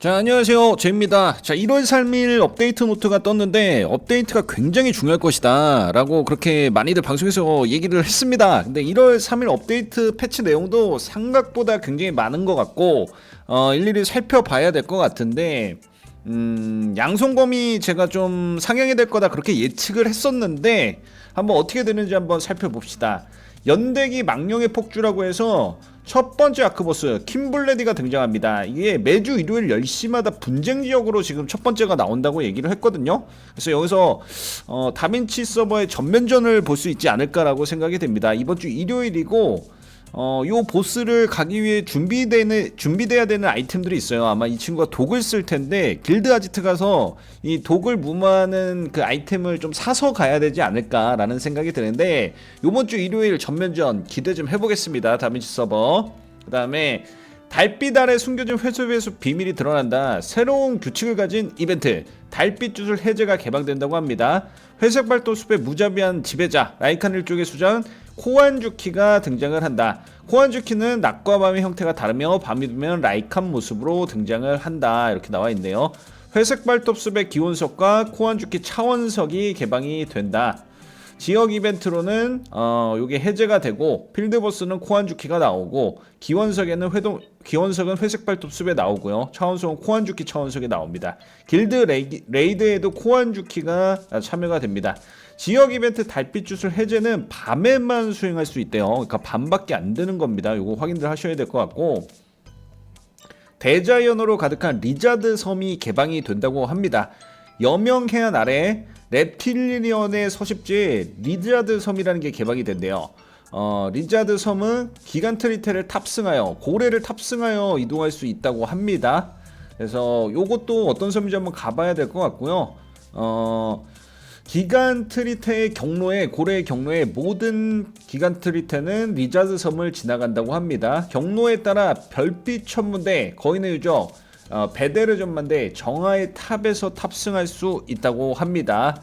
자, 안녕하세요. 제입니다. 자, 1월 3일 업데이트 노트가 떴는데 업데이트가 굉장히 중요할 것이다. 라고 그렇게 많이들 방송에서 얘기를 했습니다. 근데 1월 3일 업데이트 패치 내용도 생각보다 굉장히 많은 것 같고, 어, 일일이 살펴봐야 될 것 같은데, 음, 양손검이 제가 좀 상향이 될 거다 그렇게 예측을 했었는데, 한번 어떻게 되는지 한번 살펴봅시다. 연대기 망령의 폭주라고 해서 첫 번째 아크보스 킴블레디가 등장합니다. 이게 매주 일요일 10시마다 분쟁 지역으로 지금 첫 번째가 나온다고 얘기를 했거든요. 그래서 여기서 어, 다빈치 서버의 전면전을 볼 수 있지 않을까라고 생각이 됩니다. 이번 주 일요일이고 어, 요 보스를 가기 위해 준비되는 준비돼야 되는 아이템들이 있어요. 아마 이 친구가 독을 쓸 텐데 길드 아지트 가서 이 독을 무마하는 그 아이템을 좀 사서 가야 되지 않을까라는 생각이 드는데 요번 주 일요일 전면전 기대 좀 해보겠습니다. 다빈치 서버. 그다음에 달빛 아래 숨겨진 회수회수 비밀이 드러난다. 새로운 규칙을 가진 이벤트 달빛 주술 해제가 개방된다고 합니다. 회색 발도 숲의 무자비한 지배자 라이칸 일족의 수장 코안주키가 등장을 한다. 코안주키는 낮과 밤의 형태가 다르며 밤이 되면 라이칸 모습으로 등장을 한다. 이렇게 나와 있네요. 회색 발톱숲의 기원석과 코안주키 차원석이 개방이 된다. 지역 이벤트로는 어 요게 해제가 되고 필드보스는 코안주키가 나오고 기원석에는 회동 기원석은 회색 발톱숲에 나오고요. 차원석은 코안주키 차원석에 나옵니다. 길드 레이, 레이드에도 코안주키가 참여가 됩니다. 지역 이벤트 달빛 주술 해제는 밤에만 수행할 수 있대요. 그러니까 밤밖에 안 되는 겁니다. 요거 확인들 하셔야 될 것 같고 대자연으로 가득한 리자드 섬이 개방이 된다고 합니다. 여명 해안 아래 reptilian의 서식지 리자드 섬이라는 게 개방이 된대요. 어, 리자드 섬은 기간트리테를 탑승하여 고래를 탑승하여 이동할 수 있다고 합니다. 그래서 요것도 어떤 섬인지 한번 가봐야 될 것 같고요. 어, 기간 트리테의 경로에 고래의 경로에 모든 기간 트리테는 리자드 섬을 지나간다고 합니다. 경로에 따라 별빛 천문대 거인의 유적 어, 베데르 전만대 정화의 탑에서 탑승할 수 있다고 합니다.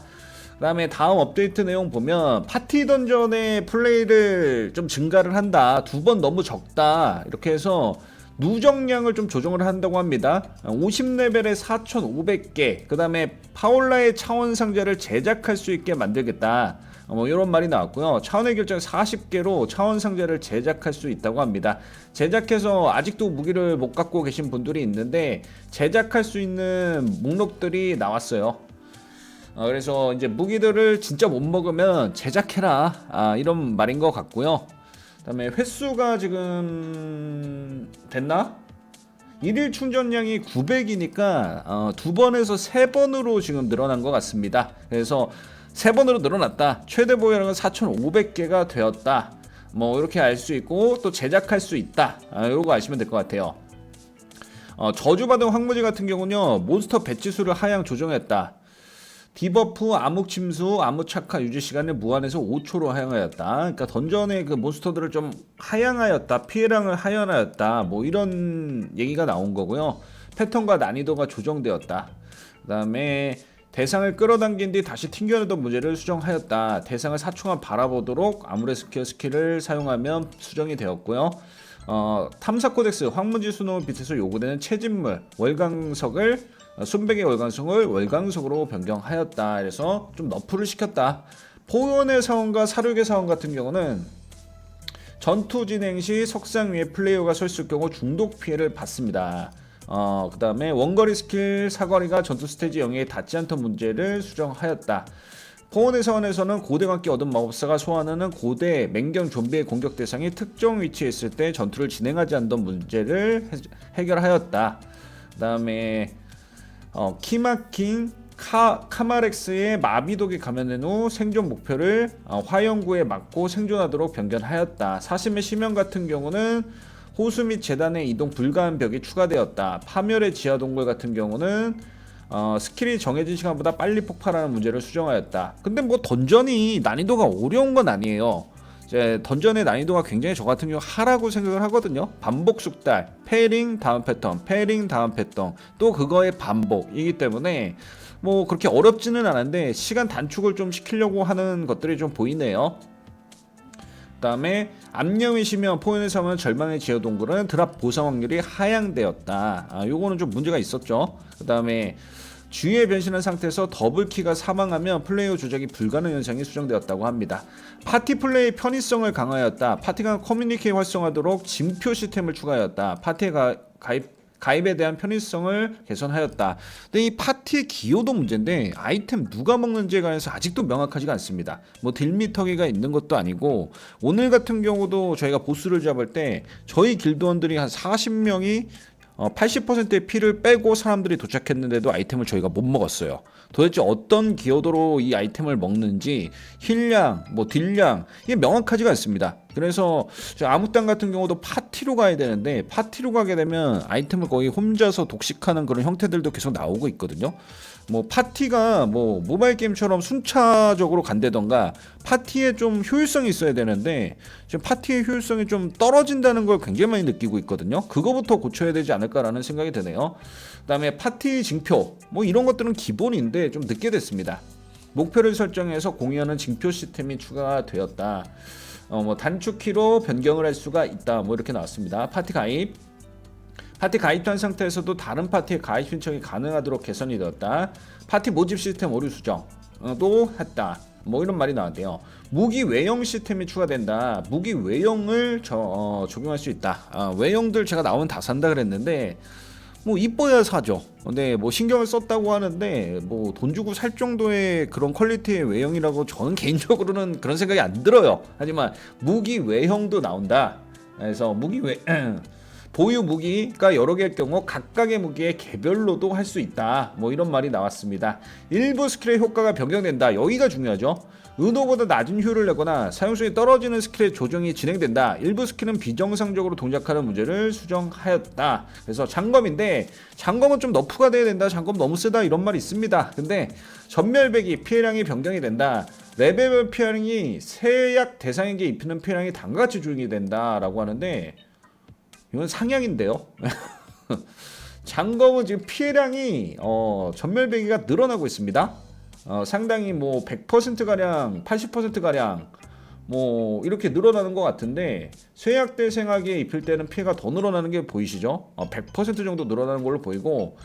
그 다음에 다음 업데이트 내용 보면 파티 던전의 플레이를 좀 증가를 한다. 두 번 너무 적다. 이렇게 해서 누적량을 좀 조정을 한다고 합니다. 50레벨에 4,500개. 그 다음에 파올라의 차원 상자를 제작할 수 있게 만들겠다. 어, 뭐 이런 말이 나왔고요. 차원의 결정 40개로 차원 상자를 제작할 수 있다고 합니다. 제작해서 아직도 무기를 못 갖고 계신 분들이 있는데 제작할 수 있는 목록들이 나왔어요. 어, 그래서 이제 무기들을 진짜 못 먹으면 제작해라 아, 이런 말인 것 같고요. 그다음에 횟수가 지금 됐나? 일일 충전량이 900이니까 어, 두 번에서 세 번으로 지금 늘어난 것 같습니다. 그래서 세 번으로 늘어났다. 최대 보유량은 4,500개가 되었다. 뭐 이렇게 알 수 있고 또 제작할 수 있다. 아, 이거 아시면 될 것 같아요. 어, 저주받은 황무지 같은 경우는요 몬스터 배치 수를 하향 조정했다. 디버프, 암흑 침수, 암흑 착화 유지 시간을 무한에서 5초로 하향하였다. 그러니까 던전의 그 몬스터들을 좀 하향하였다. 피해량을 하향하였다. 뭐 이런 얘기가 나온 거고요. 패턴과 난이도가 조정되었다. 그다음에 대상을 끌어당긴 뒤 다시 튕겨내던 문제를 수정하였다. 대상을 4초간 바라보도록 아무레 스퀘어 스킬을 사용하면 수정이 되었고요. 어, 탐사 코덱스 황무지 수노 빛에서 요구되는 체진물 월광석을 어, 순백의 월광석을 월광석으로 변경하였다. 그래서 좀 너프를 시켰다. 포연의 사원과 사륙의 사원 같은 경우는 전투 진행 시 석상 위에 플레이어가 서 있을 경우 중독 피해를 받습니다. 어, 그 다음에 원거리 스킬 사거리가 전투 스테이지 영역에 닿지 않던 문제를 수정하였다. 포원의 사원에서는 고대관계 얻은 마법사가 소환하는 고대 맹경 좀비의 공격 대상이 특정 위치에 있을 때 전투를 진행하지 않던 문제를 해, 결하였다 그 다음에 어, 키마킹 카, 카마렉스의 마비독에 감염된 후 생존 목표를 어, 화영구에 맞고 생존하도록 변경하였다. 사심의 심연 같은 경우는 호수 및 재단의 이동 불가한 벽이 추가되었다. 파멸의 지하 동굴 같은 경우는 어, 스킬이 정해진 시간보다 빨리 폭발하는 문제를 수정하였다. 근데 뭐 던전이 난이도가 어려운 건 아니에요. 이제 던전의 난이도가 굉장히 저 같은 경우 하라고 생각을 하거든요. 반복 숙달, 페링 다음 패턴, 페링 다음 패턴, 또 그거의 반복이기 때문에 뭐 그렇게 어렵지는 않은데 시간 단축을 좀 시키려고 하는 것들이 좀 보이네요. 그다음에 암령이시면 포인에서 하면 절망의 지하 동굴은 드랍 보상 확률이 하향되었다. 아, 요거는 좀 문제가 있었죠. 그다음에 주위에 변신한 상태에서 더블키가 사망하면 플레이어 조작이 불가능 현상이 수정되었다고 합니다. 파티 플레이 편의성을 강화하였다. 파티가 커뮤니케이 활성화하도록 진표 시스템을 추가하였다. 파티에 가, 가입 가입에 대한 편의성을 개선하였다. 근데 이 파티의 기여도 문제인데 아이템 누가 먹는지에 관해서 아직도 명확하지가 않습니다. 뭐 딜미터기가 있는 것도 아니고 오늘 같은 경우도 저희가 보스를 잡을 때 저희 길드원들이 한 40명이 어, 80%의 피를 빼고 사람들이 도착했는데도 아이템을 저희가 못 먹었어요. 도대체 어떤 기여도로 이 아이템을 먹는지 힐량, 뭐 딜량 이게 명확하지가 않습니다. 그래서 저 아무땅 같은 경우도 파티로 가야 되는데 파티로 가게 되면 아이템을 거의 혼자서 독식하는 그런 형태들도 계속 나오고 있거든요. 뭐 파티가 뭐 모바일 게임처럼 순차적으로 간다던가 파티에 좀 효율성이 있어야 되는데 지금 파티의 효율성이 좀 떨어진다는 걸 굉장히 많이 느끼고 있거든요. 그거부터 고쳐야 되지 않을까라는 생각이 드네요. 그다음에 파티 징표 뭐 이런 것들은 기본인데 좀 늦게 됐습니다. 목표를 설정해서 공유하는 징표 시스템이 추가되었다. 어 뭐 단축키로 변경을 할 수가 있다. 뭐 이렇게 나왔습니다. 파티 가입 파티 가입한 상태에서도 다른 파티에 가입 신청이 가능하도록 개선이 되었다. 파티 모집 시스템 오류 수정도 했다. 뭐 이런 말이 나왔대요. 무기 외형 시스템이 추가된다. 무기 외형을 저, 어, 적용할 수 있다. 아, 외형들 제가 나오면 다 산다 그랬는데 뭐 이뻐야 사죠. 근데 뭐 신경을 썼다고 하는데 뭐 돈 주고 살 정도의 그런 퀄리티의 외형이라고 저는 개인적으로는 그런 생각이 안 들어요. 하지만 무기 외형도 나온다. 그래서 무기 외 보유 무기가 여러 개일 경우 각각의 무기의 개별로도 할 수 있다. 뭐 이런 말이 나왔습니다. 일부 스킬의 효과가 변경된다. 여기가 중요하죠. 의도보다 낮은 효율을 내거나 사용성이 떨어지는 스킬의 조정이 진행된다. 일부 스킬은 비정상적으로 동작하는 문제를 수정하였다. 그래서 장검인데 장검은 좀 너프가 돼야 된다. 장검 너무 쓰다 이런 말이 있습니다. 근데 전멸배기 피해량이 변경이 된다. 레벨별 피해량이 세약 대상에게 입히는 피해량이 다음과 같이 조정이 된다라고 하는데 이건 상향인데요. 장검은 지금 피해량이 어, 전멸배기가 늘어나고 있습니다. 어, 상당히 뭐 100% 가량, 80% 가량 뭐 이렇게 늘어나는 것 같은데 쇠약대 생학에 입힐 때는 피해가 더 늘어나는 게 보이시죠? 어, 100% 정도 늘어나는 걸로 보이고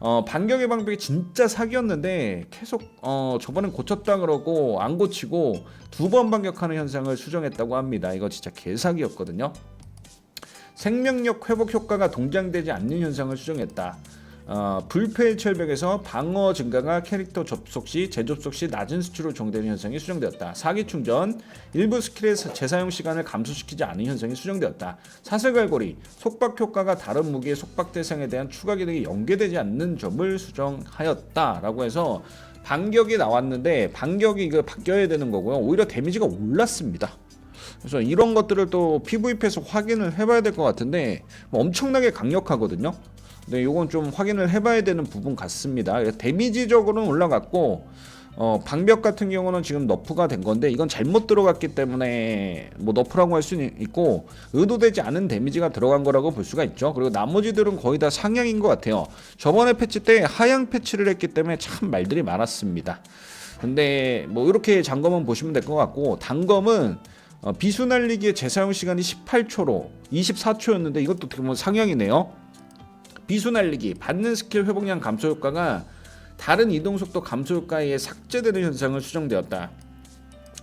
어, 반격의 방법이 진짜 사기였는데 계속 어, 저번엔 고쳤다 그러고 안 고치고 두 번 반격하는 현상을 수정했다고 합니다. 이거 진짜 개사기였거든요. 생명력 회복 효과가 동장되지 않는 현상을 수정했다. 어, 불패 철벽에서 방어 증가가 캐릭터 접속 시 재접속 시 낮은 수치로 정되는 현상이 수정되었다. 사기 충전 일부 스킬의 재사용 시간을 감소시키지 않은 현상이 수정되었다. 사슬갈고리 속박 효과가 다른 무기의 속박 대상에 대한 추가 기능이 연계되지 않는 점을 수정하였다라고 해서 반격이 나왔는데 반격이 이거 바뀌어야 되는 거고요. 오히려 데미지가 올랐습니다. 그래서 이런 것들을 또 PVP에서 확인을 해봐야 될 것 같은데 뭐 엄청나게 강력하거든요. 근데 이건 좀 확인을 해봐야 되는 부분 같습니다. 데미지적으로는 올라갔고 어, 방벽 같은 경우는 지금 너프가 된 건데 이건 잘못 들어갔기 때문에 뭐 너프라고 할 수는 있고 의도되지 않은 데미지가 들어간 거라고 볼 수가 있죠. 그리고 나머지들은 거의 다 상향인 것 같아요. 저번에 패치 때 하향 패치를 했기 때문에 참 말들이 많았습니다. 근데 뭐 이렇게 장검은 보시면 될 것 같고 단검은 어, 비수 날리기의 재사용 시간이 18초로 24초였는데 이것도 어떻게 보면 상향이네요. 비수 날리기 받는 스킬 회복량 감소 효과가 다른 이동 속도 감소 효과에 의해 삭제되는 현상을 수정되었다.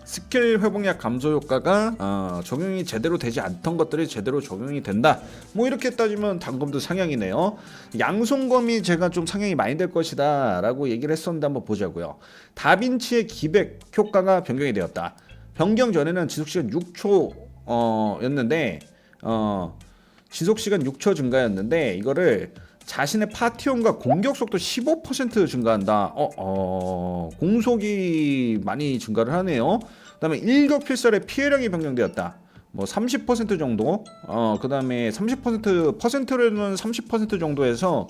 스킬 회복량 감소 효과가 어, 적용이 제대로 되지 않던 것들이 제대로 적용이 된다. 뭐 이렇게 따지면 단검도 상향이네요. 양손검이 제가 좀 상향이 많이 될 것이다라고 얘기를 했었는데 한번 보자고요. 다빈치의 기백 효과가 변경이 되었다. 변경 전에는 지속 시간 6초 어였는데 어 지속 시간 6초 증가였는데 이거를 자신의 파티온과 공격 속도 15% 증가한다. 어, 어, 공속이 많이 증가를 하네요. 그 다음에 일격 필살의 피해량이 변경되었다. 뭐 30% 정도, 어 그 다음에 30% 퍼센트로는 30% 정도에서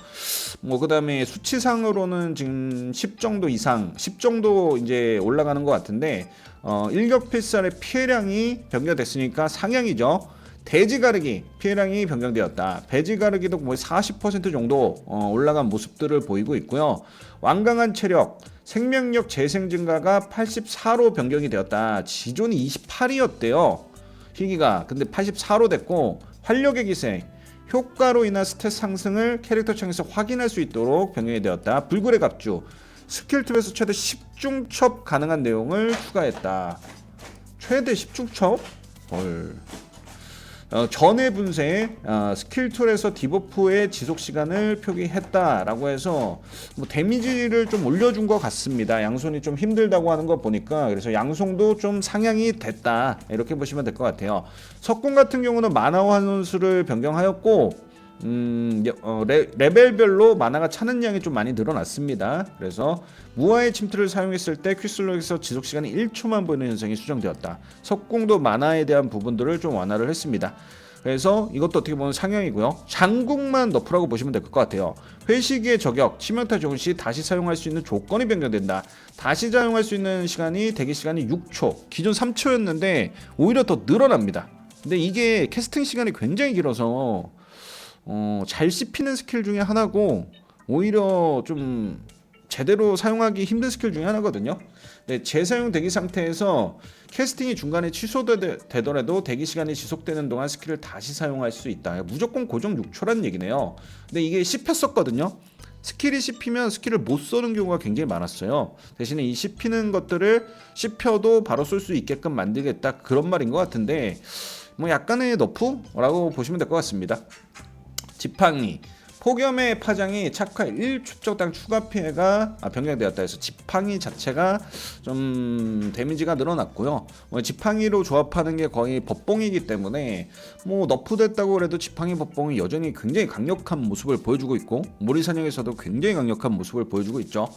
뭐 그 다음에 수치상으로는 지금 10 정도 이상, 10 정도 이제 올라가는 것 같은데 어 일격 필살의 피해량이 변경됐으니까 상향이죠. 돼지 가르기 피해량이 변경되었다. 배지 가르기도 거의 40% 정도 어, 올라간 모습들을 보이고 있고요. 완강한 체력, 생명력 재생 증가가 84로 변경이 되었다. 지존이 28이었대요. 희귀가 근데 84로 됐고 활력의 기생 효과로 인한 스탯 상승을 캐릭터 창에서 확인할 수 있도록 변경이 되었다. 불굴의 갑주 스킬 툴에서 최대 10중첩 가능한 내용을 추가했다. 최대 10중첩? 헐. 어, 전의 분쇄 어, 스킬 툴에서 디버프의 지속 시간을 표기했다라고 해서 뭐 데미지를 좀 올려준 것 같습니다. 양손이 좀 힘들다고 하는 거 보니까 그래서 양손도 좀 상향이 됐다 이렇게 보시면 될 것 같아요. 석궁 같은 경우는 만화 환원수를 변경하였고 음, 어, 레, 레벨별로 만화가 차는 양이 좀 많이 늘어났습니다. 그래서 무화의 침투를 사용했을 때 퀴슬록에서 지속 시간이 1초만 보이는 현상이 수정되었다. 석궁도 만화에 대한 부분들을 좀 완화를 했습니다. 그래서 이것도 어떻게 보면 상향이고요. 장궁만 너프라고 보시면 될 것 같아요. 회시기의 저격, 치명타 적용 시 다시 사용할 수 있는 조건이 변경된다. 다시 사용할 수 있는 시간이 대기 시간이 6초, 기존 3초였는데 오히려 더 늘어납니다. 근데 이게 캐스팅 시간이 굉장히 길어서 어, 잘 씹히는 스킬 중에 하나고 오히려 좀 제대로 사용하기 힘든 스킬 중에 하나거든요. 네, 재사용 대기 상태에서 캐스팅이 중간에 취소되더라도 대기 시간이 지속되는 동안 스킬을 다시 사용할 수 있다. 무조건 고정 6초란 얘기네요. 근데 이게 씹혔었거든요. 스킬이 씹히면 스킬을 못 쏘는 경우가 굉장히 많았어요. 대신에 이 씹히는 것들을 씹혀도 바로 쏠수 있게끔 만들겠다 그런 말인 것 같은데 뭐 약간의 너프라고 보시면 될 것 같습니다. 지팡이 폭염의 파장이 착화 1축적당 추가 피해가 아, 변경되었다 해서 지팡이 자체가 좀 데미지가 늘어났고요. 뭐 지팡이로 조합하는 게 거의 법봉이기 때문에 뭐 너프됐다고 그래도 지팡이 법봉이 여전히 굉장히 강력한 모습을 보여주고 있고 모리사냥에서도 굉장히 강력한 모습을 보여주고 있죠.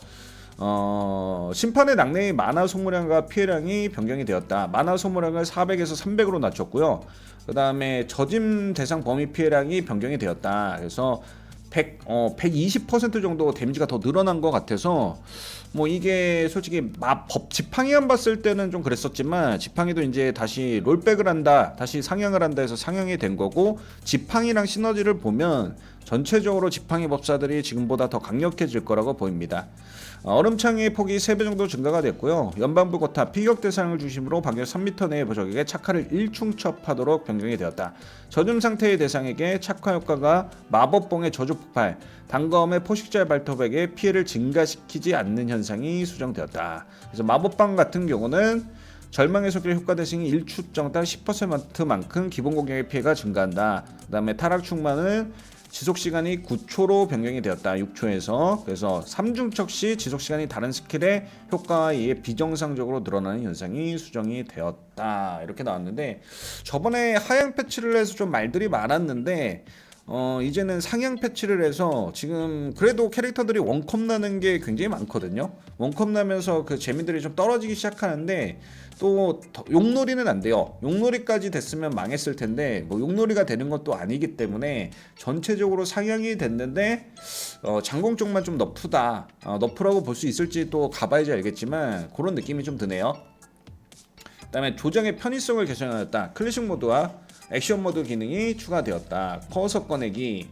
어, 심판의 낙내의 만화 소모량과 피해량이 변경이 되었다. 만화 소모량을 400에서 300으로 낮췄고요. 그 다음에 저짐 대상 범위 피해량이 변경이 되었다. 그래서 100, 어, 120% 정도 데미지가 더 늘어난 것 같아서 뭐 이게 솔직히 법 지팡이만 봤을 때는 좀 그랬었지만 지팡이도 이제 다시 롤백을 한다 다시 상향을 한다 해서 상향이 된 거고 지팡이랑 시너지를 보면 전체적으로 지팡이 법사들이 지금보다 더 강력해질 거라고 보입니다. 어, 얼음창의 폭이 3배 정도 증가가 됐고요. 연방부 거타 피격 대상을 중심으로 반경 3m 내의 적에게 착화를 1충첩하도록 변경이 되었다. 저줌 상태의 대상에게 착화 효과가 마법봉의 저주 폭발, 단검의 포식자 발톱에게 피해를 증가시키지 않는 현상이 수정되었다. 그래서 마법방 같은 경우는 절망의 속길 효과 대신 1축정당 10%만큼 기본 공격의 피해가 증가한다. 그 다음에 타락 충만은 지속 시간이 9초로 변경이 되었다. 6초에서 그래서 3중척 시 지속 시간이 다른 스킬의 효과에 의해 비정상적으로 늘어나는 현상이 수정이 되었다. 이렇게 나왔는데 저번에 하향 패치를 해서 좀 말들이 많았는데 어 이제는 상향 패치를 해서 지금 그래도 캐릭터들이 원컵 나는 게 굉장히 많거든요. 원컵 나면서 그 재미들이 좀 떨어지기 시작하는데 또 용놀이는 안 돼요. 용놀이까지 됐으면 망했을 텐데 뭐 용놀이가 되는 것도 아니기 때문에 전체적으로 상향이 됐는데 어, 장공 쪽만 좀 너프다. 어, 너프라고 볼 수 있을지 또 가봐야지 알겠지만 그런 느낌이 좀 드네요. 그다음에 조정의 편의성을 개선하였다. 클래식 모드와 액션 모드 기능이 추가되었다. 커서 꺼내기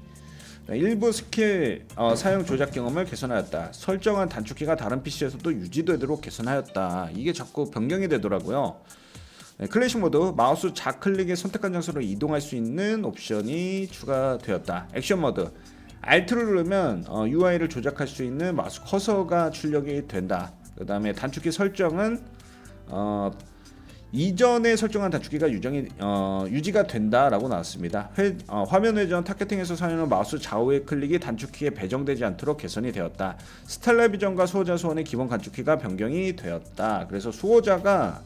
일부 스킬 어, 사용 조작 경험을 개선하였다. 설정한 단축키가 다른 PC에서도 유지되도록 개선하였다. 이게 자꾸 변경이 되더라고요. 네, 클래식 모드 마우스 좌클릭에 선택한 장소로 이동할 수 있는 옵션이 추가되었다. 액션 모드 Alt를 누르면 어, UI를 조작할 수 있는 마우스 커서가 출력이 된다. 그 다음에 단축키 설정은 어, 이전에 설정한 단축키가 유정이 어, 유지가 된다라고 나왔습니다. 회, 어, 화면 회전 타겟팅에서 사용하는 마우스 좌우의 클릭이 단축키에 배정되지 않도록 개선이 되었다. 스텔라비전과 수호자 소원의 기본 단축키가 변경이 되었다. 그래서 수호자가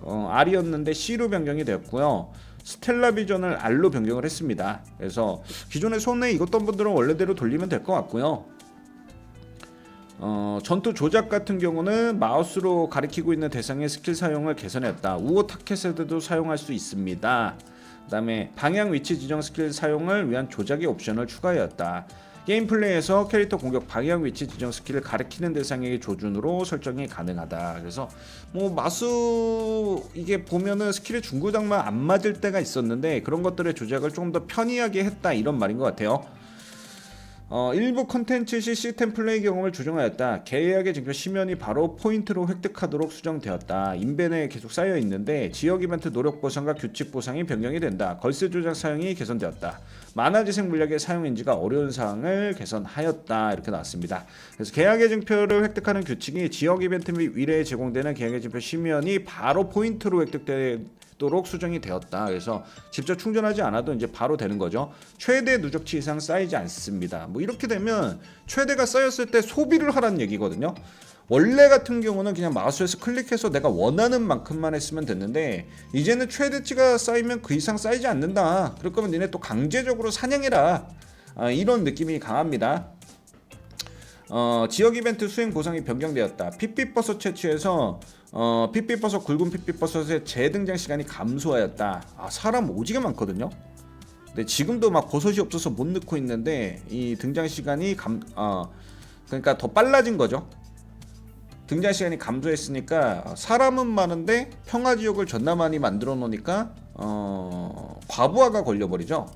어, R이었는데 C로 변경이 되었고요. 스텔라 비전을 R로 변경을 했습니다. 그래서 기존의 손에 익었던 분들은 원래대로 돌리면 될 것 같고요. 어, 전투 조작 같은 경우는 마우스로 가리키고 있는 대상의 스킬 사용을 개선했다. 우호 타켓에도 사용할 수 있습니다. 그 다음에 방향 위치 지정 스킬 사용을 위한 조작의 옵션을 추가하였다. 게임 플레이에서 캐릭터 공격 방향 위치 지정 스킬을 가리키는 대상에게 조준으로 설정이 가능하다. 그래서 뭐 마수 이게 보면은 스킬의 중구장만 안 맞을 때가 있었는데 그런 것들의 조작을 조금 더 편리하게 했다 이런 말인 것 같아요. 어, 일부 컨텐츠 시 시스템 플레이 경험을 조정하였다. 계약의 증표 시면이 바로 포인트로 획득하도록 수정되었다. 인벤에 계속 쌓여 있는데 지역 이벤트 노력 보상과 규칙 보상이 변경이 된다. 걸쇠 조작 사용이 개선되었다. 만화재생 물약의 사용 인지가 어려운 사항을 개선하였다. 이렇게 나왔습니다. 그래서 계약의 증표를 획득하는 규칙이 지역 이벤트 및 위례에 제공되는 계약의 증표 시면이 바로 포인트로 획득되 도록 수정이 되었다. 그래서 직접 충전하지 않아도 이제 바로 되는 거죠. 최대 누적치 이상 쌓이지 않습니다. 뭐 이렇게 되면 최대가 쌓였을 때 소비를 하라는 얘기거든요. 원래 같은 경우는 그냥 마우스에서 클릭해서 내가 원하는 만큼만 했으면 됐는데 이제는 최대치가 쌓이면 그 이상 쌓이지 않는다. 그럴 거면 니네 또 강제적으로 사냥해라. 아, 이런 느낌이 강합니다. 어, 지역 이벤트 수행 보상이 변경되었다. 핏빛버섯 채취에서 어, 핏빛버섯 굵은 핏빛버섯의 재등장 시간이 감소하였다. 아, 사람 오지게 많거든요. 근데 지금도 막 버섯이 없어서 못 넣고 있는데 이 등장 시간이 감, 어, 그러니까 더 빨라진 거죠. 등장 시간이 감소했으니까 사람은 많은데 평화 지역을 존나 많이 만들어 놓으니까 어, 과부하가 걸려버리죠.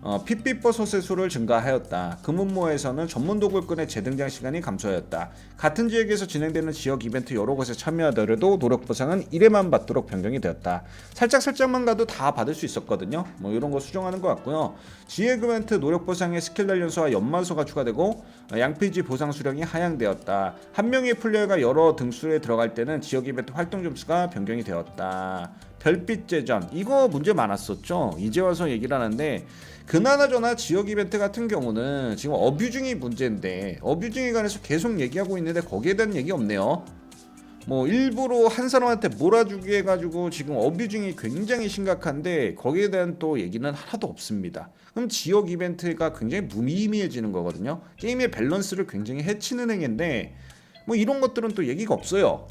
어, 핏빛버섯의 수를 증가하였다. 금은모에서는 전문 도굴꾼의 재등장 시간이 감소하였다. 같은 지역에서 진행되는 지역 이벤트 여러 곳에 참여하더라도 노력 보상은 1회만 받도록 변경이 되었다. 살짝 살짝만 가도 다 받을 수 있었거든요. 뭐 이런 거 수정하는 것 같고요. 지역 이벤트 노력 보상에 스킬 단련소와 연마소가 추가되고 어, 양피지 보상 수령이 하향되었다. 한 명의 플레이어가 여러 등수에 들어갈 때는 지역 이벤트 활동 점수가 변경이 되었다. 별빛 제전 이거 문제 많았었죠. 이제 와서 얘기를 하는데 그나저나 지역 이벤트 같은 경우는 지금 어뷰징이 문제인데 어뷰징에 관해서 계속 얘기하고 있는데 거기에 대한 얘기 없네요. 뭐 일부러 한 사람한테 몰아주기 해가지고 지금 어뷰징이 굉장히 심각한데 거기에 대한 또 얘기는 하나도 없습니다. 그럼 지역 이벤트가 굉장히 무의미해지는 거거든요. 게임의 밸런스를 굉장히 해치는 행위인데 뭐 이런 것들은 또 얘기가 없어요.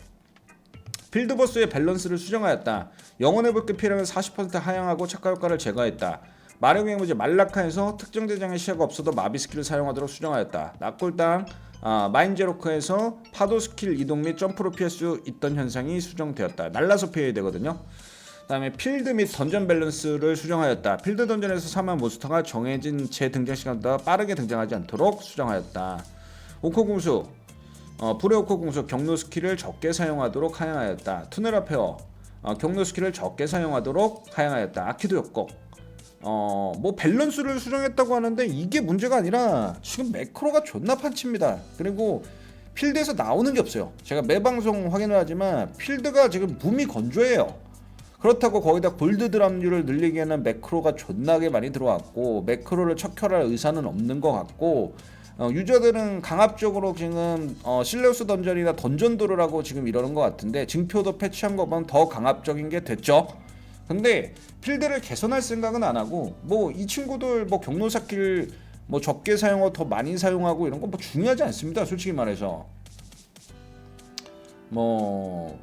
필드버스의 밸런스를 수정하였다. 영혼의 불길 피해량을 40% 하향하고 착화 효과를 제거했다. 마력의 무지 말라카에서 특정 대장의 시야가 없어도 마비 스킬을 사용하도록 수정하였다. 낙골당 아, 마인제로크에서 파도 스킬 이동 및 점프로 피할 수 있던 현상이 수정되었다. 날라서 피해야 되거든요. 그다음에 필드 및 던전 밸런스를 수정하였다. 필드 던전에서 사망 몬스터가 정해진 재 등장 시간보다 빠르게 등장하지 않도록 수정하였다. 오코궁수 어, 불의 오코궁수 경로 스킬을 적게 사용하도록 하향하였다. 투네라 페어 어, 경로 스킬을 적게 사용하도록 하향하였다. 아키도 협곡 어, 뭐 밸런스를 수정했다고 하는데 이게 문제가 아니라 지금 매크로가 존나 판칩니다. 그리고 필드에서 나오는 게 없어요. 제가 매 방송 확인을 하지만 필드가 지금 붐이 건조해요. 그렇다고 거기다 골드 드랍률을 늘리기에는 매크로가 존나게 많이 들어왔고 매크로를 척결할 의사는 없는 것 같고 어, 유저들은 강압적으로 지금 어, 실레우스 던전이나 던전도를 하고 지금 이러는 것 같은데 증표도 패치한 거 보면 더 강압적인 게 됐죠. 근데 필드를 개선할 생각은 안 하고 뭐 이 친구들 뭐 경로 쌓기를 뭐 적게 사용하고 더 많이 사용하고 이런 거 뭐 중요하지 않습니다. 솔직히 말해서 뭐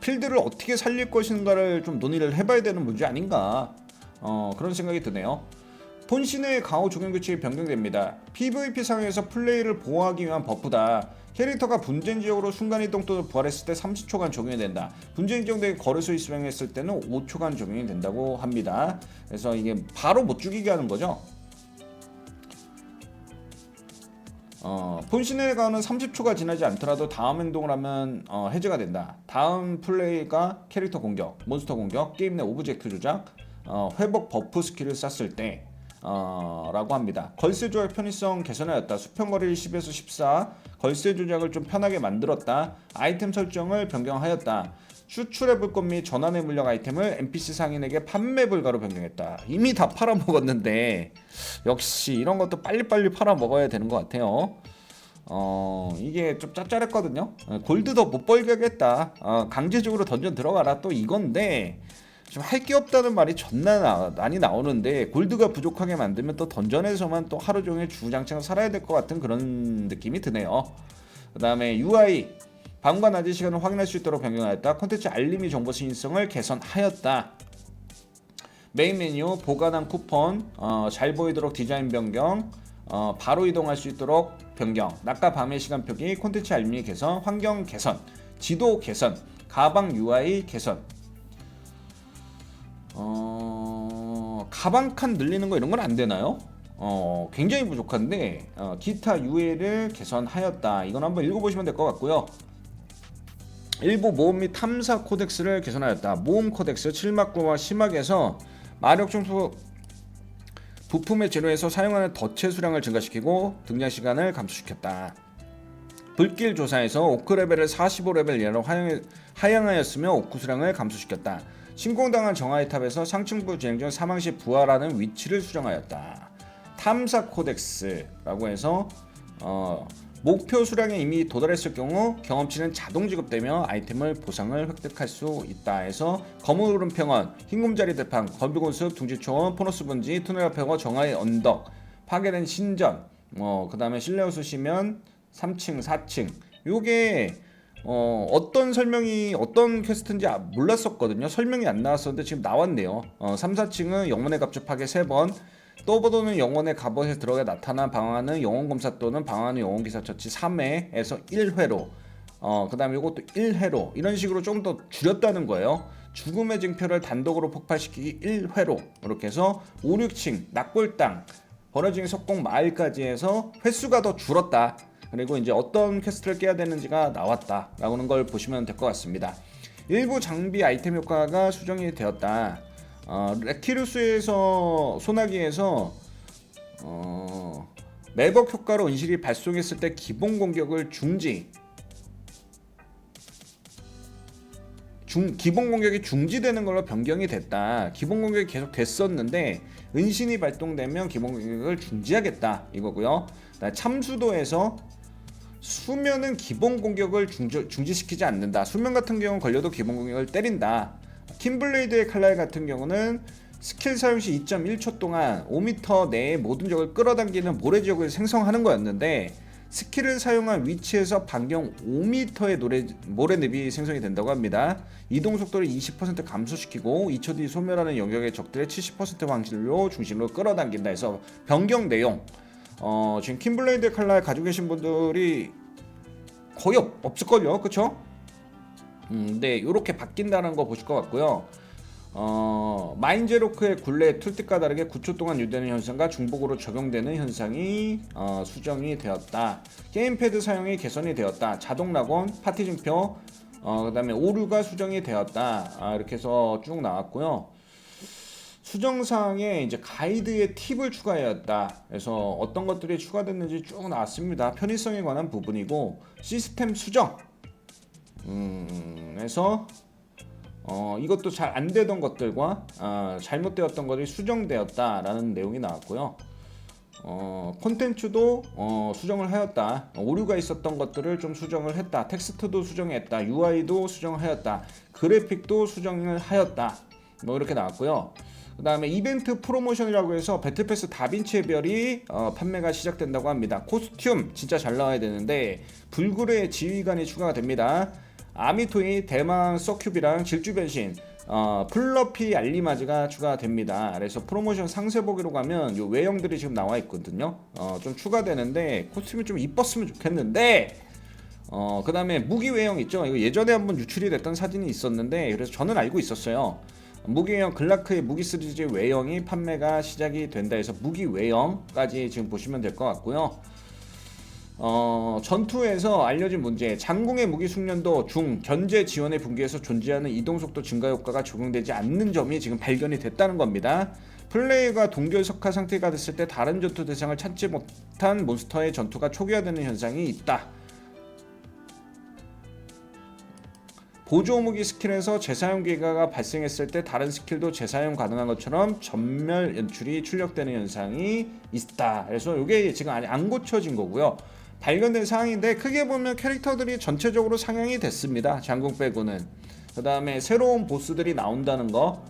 필드를 어떻게 살릴 것인가를 좀 논의를 해봐야 되는 문제 아닌가 어, 그런 생각이 드네요. 본신의 강호 적용 규칙이 변경됩니다. PVP 상황에서 플레이를 보호하기 위한 버프다. 캐릭터가 분쟁 지역으로 순간이동 또는 부활했을 때 30초간 적용이 된다. 분쟁 지역에 거래소 수행했을 때는 5초간 적용이 된다고 합니다. 그래서 이게 바로 못 죽이게 하는 거죠. 어, 본신의 가는 30초가 지나지 않더라도 다음 행동을 하면 어, 해제가 된다. 다음 플레이가 캐릭터 공격, 몬스터 공격, 게임 내 오브젝트 조작, 어, 회복 버프 스킬을 쐈을 때 어, 라고 합니다. 걸쇠 조작 편의성 개선하였다. 수평거리를 10에서 14, 걸쇠 조작을 좀 편하게 만들었다. 아이템 설정을 변경하였다. 수출해볼 것및 전환의 물량 아이템을 NPC 상인에게 판매 불가로 변경했다. 이미 다 팔아먹었는데 역시 이런 것도 빨리빨리 팔아먹어야 되는 것 같아요. 어 이게 좀 짭짤했거든요. 어, 골드 더 못 벌게 하겠다. 어, 강제적으로 던전 들어가라 또 이건데 좀할게 없다는 말이 존나 나, 많이 나오는데 골드가 부족하게 만들면 또 던전에서만 또 하루 종일 주장창 살아야 될 것 같은 그런 느낌이 드네요. 그 다음에 UI 밤과 낮의 시간을 확인할 수 있도록 변경하였다. 콘텐츠 알림이 정보 신성을 개선하였다. 메인 메뉴 보관한 쿠폰 어, 잘 보이도록 디자인 변경 어, 바로 이동할 수 있도록 변경 낮과 밤의 시간 표기 콘텐츠 알림이 개선 환경 개선 지도 개선 가방 UI 개선 어, 가방 칸 늘리는 거 이런 건 안 되나요? 어, 굉장히 부족한데 어, 기타 UL을 개선하였다. 이건 한번 읽어보시면 될 것 같고요. 일부 모험 및 탐사 코덱스를 개선하였다. 모험 코덱스 7막구와 심학에서 마력 중소 부품의 재료에서 사용하는 덫의 수량을 증가시키고 등장 시간을 감소시켰다. 불길 조사에서 오크 레벨을 45레벨 이하로 하향, 하향하였으며 오크 수량을 감소시켰다. 신공당한 정화의 탑에서 상층부 중 사망 시 부활하는 위치를 수정하였다. 탐사 코덱스라고 해서 어, 목표 수량에 이미 도달했을 경우 경험치는 자동 지급되며 아이템을 보상을 획득할 수 있다 해서 검은 오름 평원, 흰곰자리 대판, 건비곤습, 둥지초원, 포너스 분지, 투네라 평원, 정화의 언덕, 파괴된 신전, 뭐 그다음에 실내호수 시면 3층, 4층. 요게 어, 어떤 설명이 어떤 퀘스트인지 아- 몰랐었거든요. 설명이 안 나왔었는데 지금 나왔네요. 어, 3, 4층은 영혼의 갑주 파괴 3번, 또보도는 영혼의 갑옷에 들어가 나타난 방황하는 영혼 검사 또는 방황하는 영혼 기사 처치 3회에서 1회로 어, 그 다음에 이것도 1회로 이런 식으로 좀 더 줄였다는 거예요. 죽음의 증표를 단독으로 폭발시키기 1회로 이렇게 해서 5, 6층 낙골당 버려진 석공 마을까지 해서 횟수가 더 줄었다. 그리고 이제 어떤 퀘스트를 깨야 되는지가 나왔다라는 걸 보시면 될 것 같습니다. 일부 장비 아이템 효과가 수정이 되었다. 어, 레키루스에서 소나기에서 어, 매복 효과로 은실이 발송했을 때 기본 공격을 중지 중, 기본 공격이 중지되는 걸로 변경이 됐다. 기본 공격이 계속 됐었는데 은신이 발동되면 기본 공격을 중지하겠다 이거고요. 참수도에서 수면은 기본 공격을 중지, 중지시키지 않는다. 수면 같은 경우는 걸려도 기본 공격을 때린다. 킴블레이드의 칼날 같은 경우는 스킬 사용 시 2.1초 동안 5m 내에 모든 적을 끌어당기는 모래 지역을 생성하는 거였는데 스킬을 사용한 위치에서 반경 5m의 노래, 모래늪이 생성이 된다고 합니다. 이동 속도를 20% 감소시키고 2초 뒤 소멸하는 영역의 적들의 70% 확률로 중심으로 끌어당긴다 해서 변경 내용 어, 지금 킴블레이드 칼날 가지고 계신 분들이 거의 없, 없을걸요 그쵸? 음, 네, 이렇게 바뀐다는 거 보실 것 같고요. 어, 마인제로크의 굴레 툴팁과 다르게 9초 동안 유되는 현상과 중복으로 적용되는 현상이 어, 수정이 되었다. 게임패드 사용이 개선이 되었다. 자동 낙원, 파티 증표, 어, 그 다음에 오류가 수정이 되었다. 아, 이렇게 해서 쭉 나왔고요. 수정사항에 이제 가이드의 팁을 추가하였다. 그래서 어떤 것들이 추가됐는지 쭉 나왔습니다. 편의성에 관한 부분이고 시스템 수정. 음, 해서 어, 이것도 잘 안 되던 것들과 아, 잘못되었던 것이 수정되었다라는 내용이 나왔고요. 어, 콘텐츠도 어, 수정을 하였다. 오류가 있었던 것들을 좀 수정을 했다. 텍스트도 수정했다. UI도 수정하였다. 그래픽도 수정을 하였다. 뭐 이렇게 나왔고요. 그 다음에 이벤트 프로모션이라고 해서 배틀패스 다빈치의 별이 어, 판매가 시작된다고 합니다. 코스튬 진짜 잘 나와야 되는데 불굴의 지휘관이 추가가 됩니다. 아미토이 대망 서큐비랑 질주 변신 어, 플러피 알리마즈가 추가됩니다. 그래서 프로모션 상세 보기로 가면 요 외형들이 지금 나와 있거든요. 어, 좀 추가되는데 코스튬이 좀 이뻤으면 좋겠는데 어, 그 다음에 무기 외형 있죠. 이거 예전에 한번 유출이 됐던 사진이 있었는데 그래서 저는 알고 있었어요. 무기 외형 글라크의 무기 시리즈 외형이 판매가 시작이 된다 해서 무기 외형까지 지금 보시면 될 것 같고요. 어, 전투에서 알려진 문제 장궁의 무기 숙련도 중 견제 지원의 분기에서 존재하는 이동 속도 증가 효과가 적용되지 않는 점이 지금 발견이 됐다는 겁니다. 플레이가 동결석화 상태가 됐을 때 다른 전투 대상을 찾지 못한 몬스터의 전투가 초기화되는 현상이 있다. 보조 무기 스킬에서 재사용 기가가 발생했을 때 다른 스킬도 재사용 가능한 것처럼 전멸 연출이 출력되는 현상이 있다. 그래서 이게 지금 안 고쳐진 거고요. 발견된 사항인데 크게 보면 캐릭터들이 전체적으로 상향이 됐습니다. 장궁 빼고는. 그 다음에 새로운 보스들이 나온다는 거.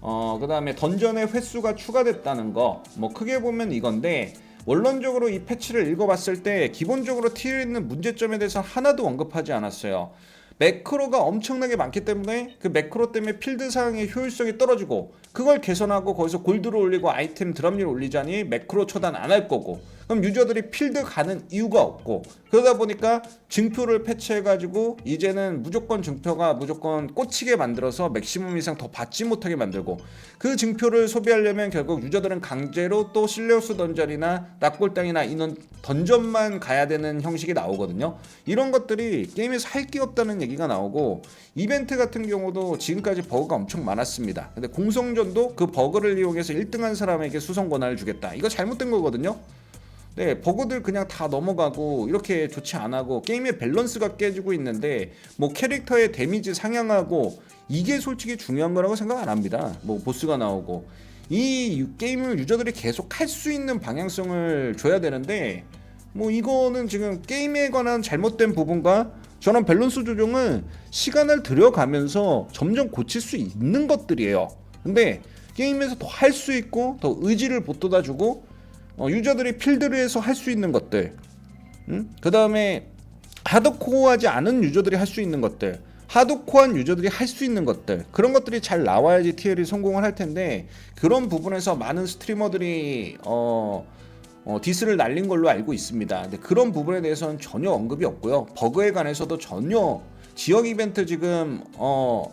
어, 그 다음에 던전의 횟수가 추가됐다는 거. 뭐 크게 보면 이건데 원론적으로 이 패치를 읽어봤을 때 기본적으로 티에 있는 문제점에 대해서 하나도 언급하지 않았어요. 매크로가 엄청나게 많기 때문에 그 매크로 때문에 필드 사용의 효율성이 떨어지고 그걸 개선하고 거기서 골드를 올리고 아이템 드랍률 올리자니 매크로 처단 안 할 거고 그럼 유저들이 필드 가는 이유가 없고 그러다 보니까 증표를 패치해가지고 이제는 무조건 증표가 무조건 꽂히게 만들어서 맥시멈 이상 더 받지 못하게 만들고 그 증표를 소비하려면 결국 유저들은 강제로 또 실레오스 던전이나 낙골당이나 이런 던전만 가야 되는 형식이 나오거든요. 이런 것들이 게임에서 할 게 없다는 얘기가 나오고 이벤트 같은 경우도 지금까지 버그가 엄청 많았습니다. 근데 공성전도 그 버그를 이용해서 1등한 사람에게 수성 권한을 주겠다. 이거 잘못된 거거든요. 네, 버그들 그냥 다 넘어가고 이렇게 좋지 않아고 게임의 밸런스가 깨지고 있는데 뭐 캐릭터의 데미지 상향하고 이게 솔직히 중요한 거라고 생각 안 합니다. 뭐 보스가 나오고 이 유- 게임을 유저들이 계속 할 수 있는 방향성을 줘야 되는데 뭐 이거는 지금 게임에 관한 잘못된 부분과 저런 밸런스 조정은 시간을 들여가면서 점점 고칠 수 있는 것들이에요. 근데 게임에서 더 할 수 있고 더 의지를 보돋아주고 어, 유저들이 필드에서 할 수 있는 것들, 음? 그 다음에 하드코어하지 않은 유저들이 할 수 있는 것들, 하드코어한 유저들이 할 수 있는 것들 그런 것들이 잘 나와야지 TL이 성공을 할 텐데 그런 부분에서 많은 스트리머들이 어, 어, 디스를 날린 걸로 알고 있습니다. 근데 그런 부분에 대해서는 전혀 언급이 없고요. 버그에 관해서도 전혀 지역 이벤트 지금 어,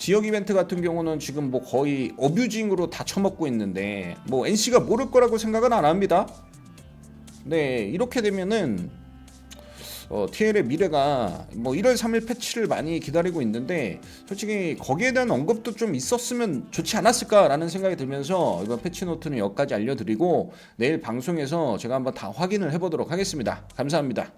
지역 이벤트 같은 경우는 지금 뭐 거의 어뷰징으로 다 처먹고 있는데 뭐 NC가 모를 거라고 생각은 안 합니다. 네 이렇게 되면은 어, TL의 미래가 뭐 1월 3일 패치를 많이 기다리고 있는데 솔직히 거기에 대한 언급도 좀 있었으면 좋지 않았을까라는 생각이 들면서 이번 패치 노트는 여기까지 알려드리고 내일 방송에서 제가 한번 다 확인을 해보도록 하겠습니다. 감사합니다.